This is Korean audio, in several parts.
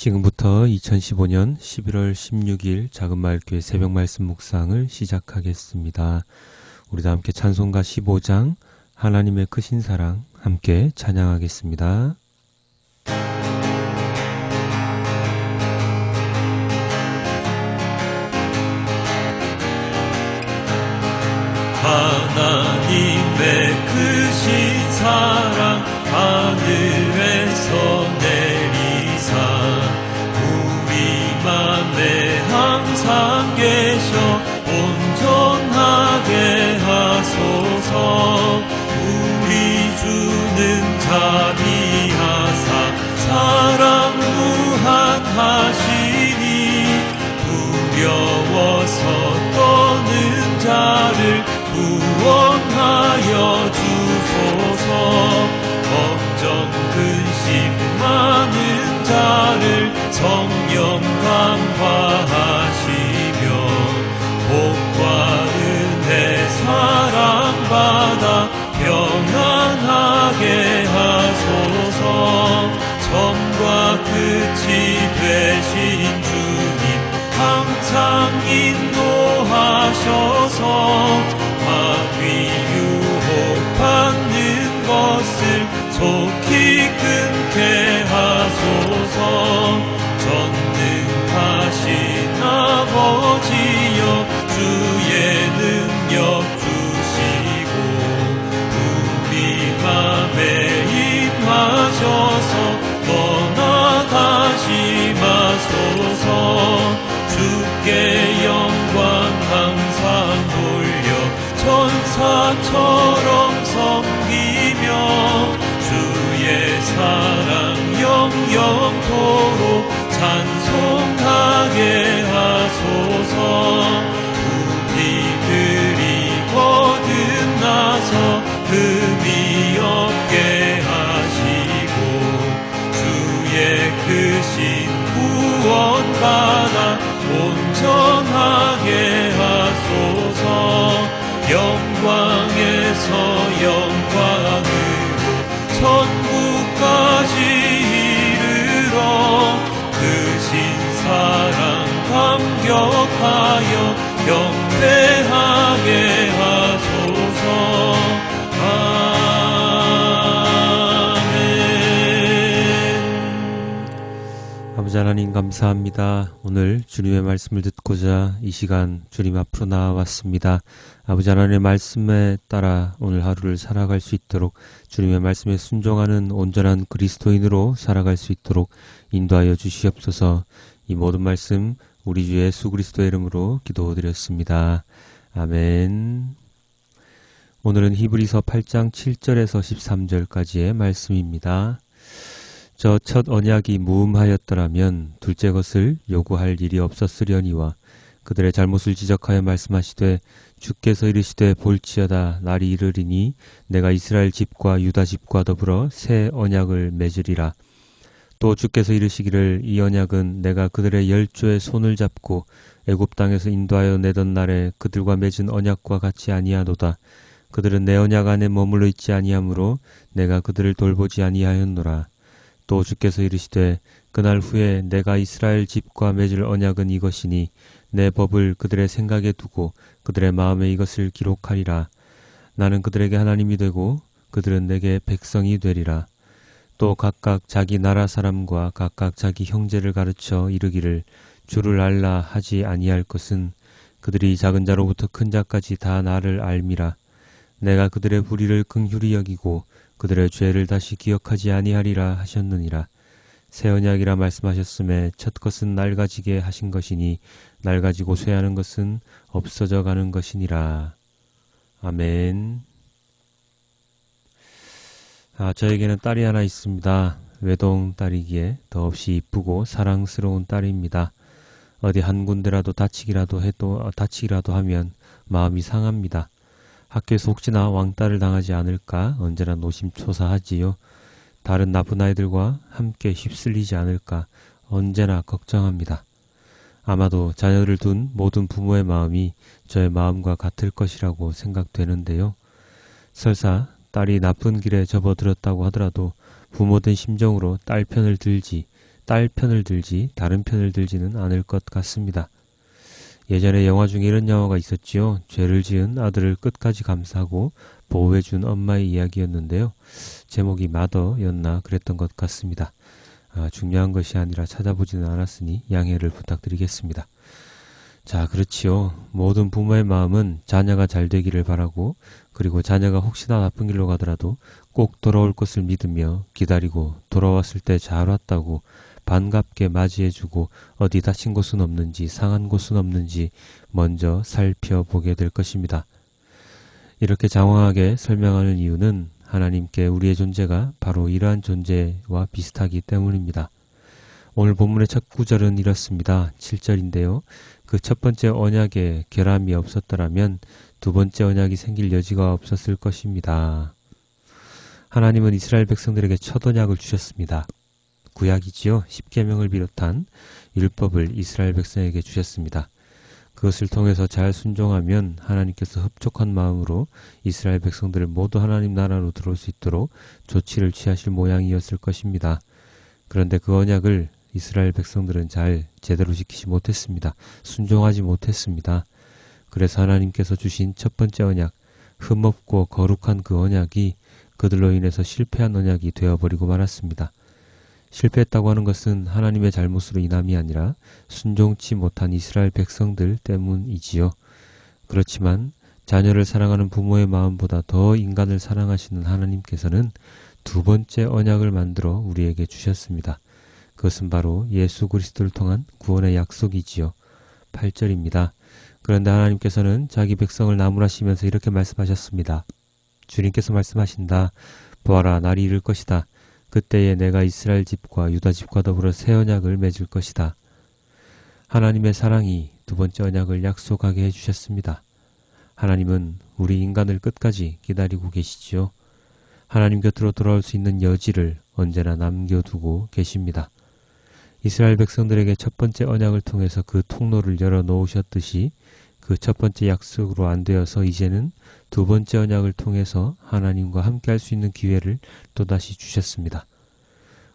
지금부터 2015년 11월 16일 작은마을교회 새벽 말씀 묵상을 시작하겠습니다. 우리 다 함께 찬송가 15장 하나님의 크신 사랑 함께 찬양하겠습니다. 하나님의 크신 사랑 천사처럼 섬기며 주의 사랑 영영토록 찬 경배하게 하소서 아멘 아버지 하나님 감사합니다. 오늘 주님의 말씀을 듣고자 이 시간 주님 앞으로 나와왔습니다. 아버지 하나님의 말씀에 따라 오늘 하루를 살아갈 수 있도록 주님의 말씀에 순종하는 온전한 그리스도인으로 살아갈 수 있도록 인도하여 주시옵소서 이 모든 말씀 우리 주 예수 그리스도의 이름으로 기도드렸습니다. 아멘. 오늘은 히브리서 8장 7절에서 13절까지의 말씀입니다. 저 첫 언약이 무음하였더라면 둘째 것을 요구할 일이 없었으려니와 그들의 잘못을 지적하여 말씀하시되 주께서 이르시되 볼지어다 날이 이르리니 내가 이스라엘 집과 유다 집과 더불어 새 언약을 맺으리라 또 주께서 이르시기를 이 언약은 내가 그들의 열조의 손을 잡고 애굽 땅에서 인도하여 내던 날에 그들과 맺은 언약과 같이 아니하도다. 그들은 내 언약 안에 머물러 있지 아니하므로 내가 그들을 돌보지 아니하였노라. 또 주께서 이르시되 그날 후에 내가 이스라엘 집과 맺을 언약은 이것이니 내 법을 그들의 생각에 두고 그들의 마음에 이것을 기록하리라. 나는 그들에게 하나님이 되고 그들은 내게 백성이 되리라 또 각각 자기 나라 사람과 각각 자기 형제를 가르쳐 이르기를 주를 알라 하지 아니할 것은 그들이 작은 자로부터 큰 자까지 다 나를 알미라 내가 그들의 불의를 긍휼히 여기고 그들의 죄를 다시 기억하지 아니하리라 하셨느니라. 새 언약이라 말씀하셨음에 첫 것은 낡아지게 하신 것이니 낡아지고 쇠하는 것은 없어져 가는 것이니라. 아멘. 아, 저에게는 딸이 하나 있습니다. 외동 딸이기에 더없이 이쁘고 사랑스러운 딸입니다. 어디 한 군데라도 다치기라도 해도 어, 다치기라도 하면 마음이 상합니다. 학교에서 혹시나 왕따를 당하지 않을까 언제나 노심초사하지요. 다른 나쁜 아이들과 함께 휩쓸리지 않을까 언제나 걱정합니다. 아마도 자녀를 둔 모든 부모의 마음이 저의 마음과 같을 것이라고 생각되는데요. 설사 딸이 나쁜 길에 접어들었다고 하더라도 부모된 심정으로 딸 편을 들지 딸 편을 들지 다른 편을 들지는 않을 것 같습니다. 예전에 영화 중에 이런 영화가 있었지요. 죄를 지은 아들을 끝까지 감싸고 보호해준 엄마의 이야기였는데요. 제목이 마더였나 그랬던 것 같습니다. 아, 중요한 것이 아니라 찾아보지는 않았으니 양해를 부탁드리겠습니다. 자, 그렇지요. 모든 부모의 마음은 자녀가 잘 되기를 바라고 그리고 자녀가 혹시나 나쁜 길로 가더라도 꼭 돌아올 것을 믿으며 기다리고 돌아왔을 때 잘 왔다고 반갑게 맞이해주고 어디 다친 곳은 없는지 상한 곳은 없는지 먼저 살펴보게 될 것입니다. 이렇게 장황하게 설명하는 이유는 하나님께 우리의 존재가 바로 이러한 존재와 비슷하기 때문입니다. 오늘 본문의 첫 구절은 이렇습니다. 7절인데요. 그 첫 번째 언약에 결함이 없었더라면 두 번째 언약이 생길 여지가 없었을 것입니다. 하나님은 이스라엘 백성들에게 첫 언약을 주셨습니다. 구약이지요. 십계명을 비롯한 율법을 이스라엘 백성에게 주셨습니다. 그것을 통해서 잘 순종하면 하나님께서 흡족한 마음으로 이스라엘 백성들을 모두 하나님 나라로 들어올 수 있도록 조치를 취하실 모양이었을 것입니다. 그런데 그 언약을 이스라엘 백성들은 잘 제대로 지키지 못했습니다. 순종하지 못했습니다. 그래서 하나님께서 주신 첫 번째 언약, 흠없고 거룩한 그 언약이 그들로 인해서 실패한 언약이 되어버리고 말았습니다. 실패했다고 하는 것은 하나님의 잘못으로 인함이 아니라 순종치 못한 이스라엘 백성들 때문이지요. 그렇지만 자녀를 사랑하는 부모의 마음보다 더 인간을 사랑하시는 하나님께서는 두 번째 언약을 만들어 우리에게 주셨습니다. 그것은 바로 예수 그리스도를 통한 구원의 약속이지요. 8절입니다. 그런데 하나님께서는 자기 백성을 나무라시면서 이렇게 말씀하셨습니다. 주님께서 말씀하신다. 보아라, 날이 이를 것이다. 그때에 내가 이스라엘 집과 유다 집과 더불어 새 언약을 맺을 것이다. 하나님의 사랑이 두 번째 언약을 약속하게 해주셨습니다. 하나님은 우리 인간을 끝까지 기다리고 계시지요. 하나님 곁으로 돌아올 수 있는 여지를 언제나 남겨두고 계십니다. 이스라엘 백성들에게 첫 번째 언약을 통해서 그 통로를 열어 놓으셨듯이 그 첫 번째 약속으로 안 되어서 이제는 두 번째 언약을 통해서 하나님과 함께 할 수 있는 기회를 또다시 주셨습니다.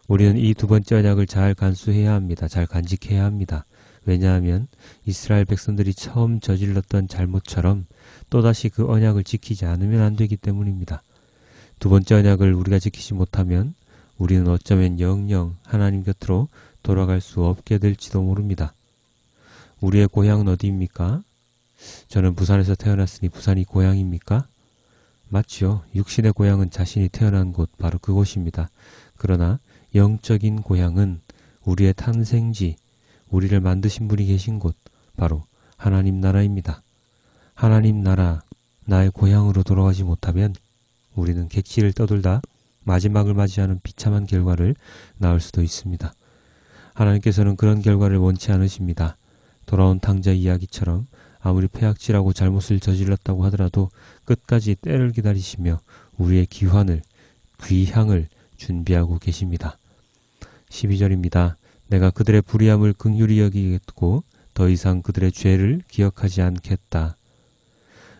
우리는 이 두 번째 언약을 잘 간수해야 합니다. 잘 간직해야 합니다. 왜냐하면 이스라엘 백성들이 처음 저질렀던 잘못처럼 또다시 그 언약을 지키지 않으면 안 되기 때문입니다. 두 번째 언약을 우리가 지키지 못하면 우리는 어쩌면 영영 하나님 곁으로 돌아갈 수 없게 될지도 모릅니다. 우리의 고향은 어디입니까? 저는 부산에서 태어났으니 부산이 고향입니까? 맞지요. 육신의 고향은 자신이 태어난 곳 바로 그곳입니다. 그러나 영적인 고향은 우리의 탄생지, 우리를 만드신 분이 계신 곳 바로 하나님 나라입니다. 하나님 나라, 나의 고향으로 돌아가지 못하면 우리는 객지를 떠돌다 마지막을 맞이하는 비참한 결과를 낳을 수도 있습니다. 하나님께서는 그런 결과를 원치 않으십니다. 돌아온 탕자 이야기처럼 아무리 폐악질하고 잘못을 저질렀다고 하더라도 끝까지 때를 기다리시며 우리의 기환을, 귀향을 준비하고 계십니다. 12절입니다. 내가 그들의 불의함을 극률히 여기겠고 더 이상 그들의 죄를 기억하지 않겠다.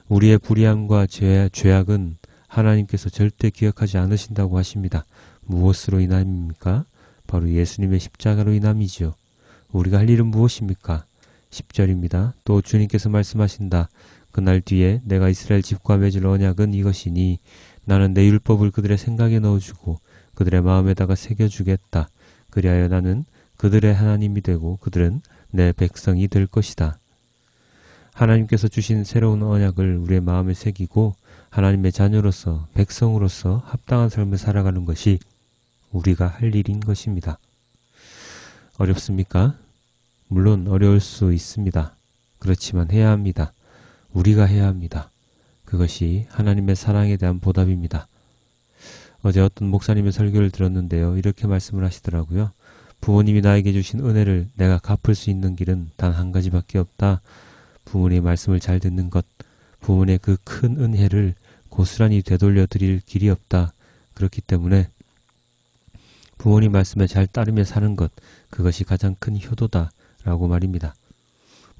우리의 불의함과 죄, 죄악은 하나님께서 절대 기억하지 않으신다고 하십니다. 무엇으로 인함입니까? 바로 예수님의 십자가로 인함이지요. 우리가 할 일은 무엇입니까? 10절입니다. 또 주님께서 말씀하신다. 그날 뒤에 내가 이스라엘 집과 맺을 언약은 이것이니 나는 내 율법을 그들의 생각에 넣어주고 그들의 마음에다가 새겨주겠다. 그리하여 나는 그들의 하나님이 되고 그들은 내 백성이 될 것이다. 하나님께서 주신 새로운 언약을 우리의 마음에 새기고 하나님의 자녀로서 백성으로서 합당한 삶을 살아가는 것이 우리가 할 일인 것입니다. 어렵습니까? 물론 어려울 수 있습니다. 그렇지만 해야 합니다. 우리가 해야 합니다. 그것이 하나님의 사랑에 대한 보답입니다. 어제 어떤 목사님의 설교를 들었는데요. 이렇게 말씀을 하시더라고요. 부모님이 나에게 주신 은혜를 내가 갚을 수 있는 길은 단 한 가지밖에 없다. 부모님의 말씀을 잘 듣는 것, 부모님의 그 큰 은혜를 고스란히 되돌려 드릴 길이 없다. 그렇기 때문에 부모님 말씀에 잘 따르며 사는 것, 그것이 가장 큰 효도다. 라고 말입니다.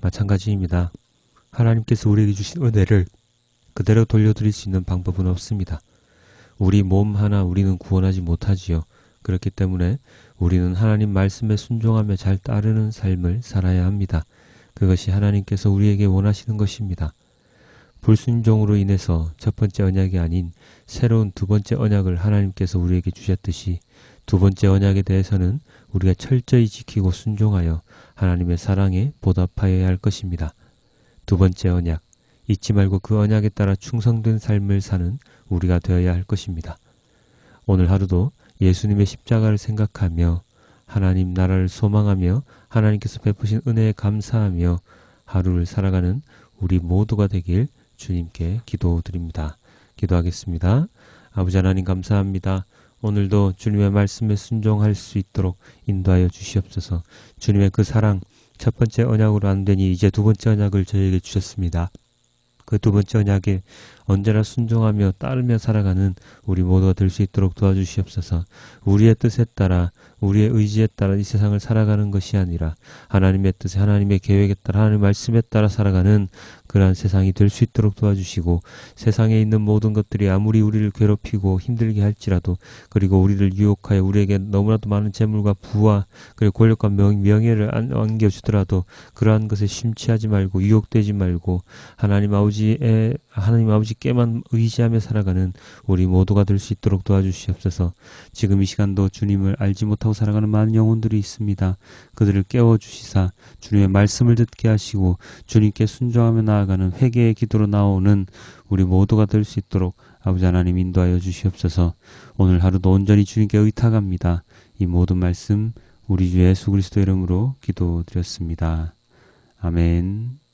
마찬가지입니다. 하나님께서 우리에게 주신 은혜를 그대로 돌려드릴 수 있는 방법은 없습니다. 우리 몸 하나 우리는 구원하지 못하지요. 그렇기 때문에 우리는 하나님 말씀에 순종하며 잘 따르는 삶을 살아야 합니다. 그것이 하나님께서 우리에게 원하시는 것입니다. 불순종으로 인해서 첫 번째 언약이 아닌 새로운 두 번째 언약을 하나님께서 우리에게 주셨듯이 두 번째 언약에 대해서는 우리가 철저히 지키고 순종하여 하나님의 사랑에 보답하여야 할 것입니다. 두 번째 언약, 잊지 말고 그 언약에 따라 충성된 삶을 사는 우리가 되어야 할 것입니다. 오늘 하루도 예수님의 십자가를 생각하며 하나님 나라를 소망하며 하나님께서 베푸신 은혜에 감사하며 하루를 살아가는 우리 모두가 되길 주님께 기도드립니다. 기도하겠습니다. 아버지 하나님 감사합니다. 오늘도 주님의 말씀에 순종할 수 있도록 인도하여 주시옵소서. 주님의 그 사랑 첫 번째 언약으로 안 되니 이제 두 번째 언약을 저에게 주셨습니다. 그 두 번째 언약에 언제나 순종하며 따르며 살아가는 우리 모두가 될 수 있도록 도와주시옵소서. 우리의 뜻에 따라 우리의 의지에 따라 이 세상을 살아가는 것이 아니라 하나님의 뜻에 하나님의 계획에 따라 하나님의 말씀에 따라 살아가는 그러한 세상이 될 수 있도록 도와주시고 세상에 있는 모든 것들이 아무리 우리를 괴롭히고 힘들게 할지라도 그리고 우리를 유혹하여 우리에게 너무나도 많은 재물과 부와 그리고 권력과 명, 명예를 안- 안겨주더라도 그러한 것에 심취하지 말고 유혹되지 말고 하나님 아버지의 하나님 아버지께만 의지하며 살아가는 우리 모두가 될 수 있도록 도와주시옵소서. 지금 이 시간도 주님을 알지 못하고 살아가는 많은 영혼들이 있습니다. 그들을 깨워 주시사 주님의 말씀을 듣게 하시고 주님께 순종하며 나아가는 회개의 기도로 나오는 우리 모두가 될 수 있도록 아버지 하나님 인도하여 주시옵소서. 오늘 하루도 온전히 주님께 의탁합니다. 이 모든 말씀 우리 주 예수 그리스도 이름으로 기도드렸습니다. 아멘.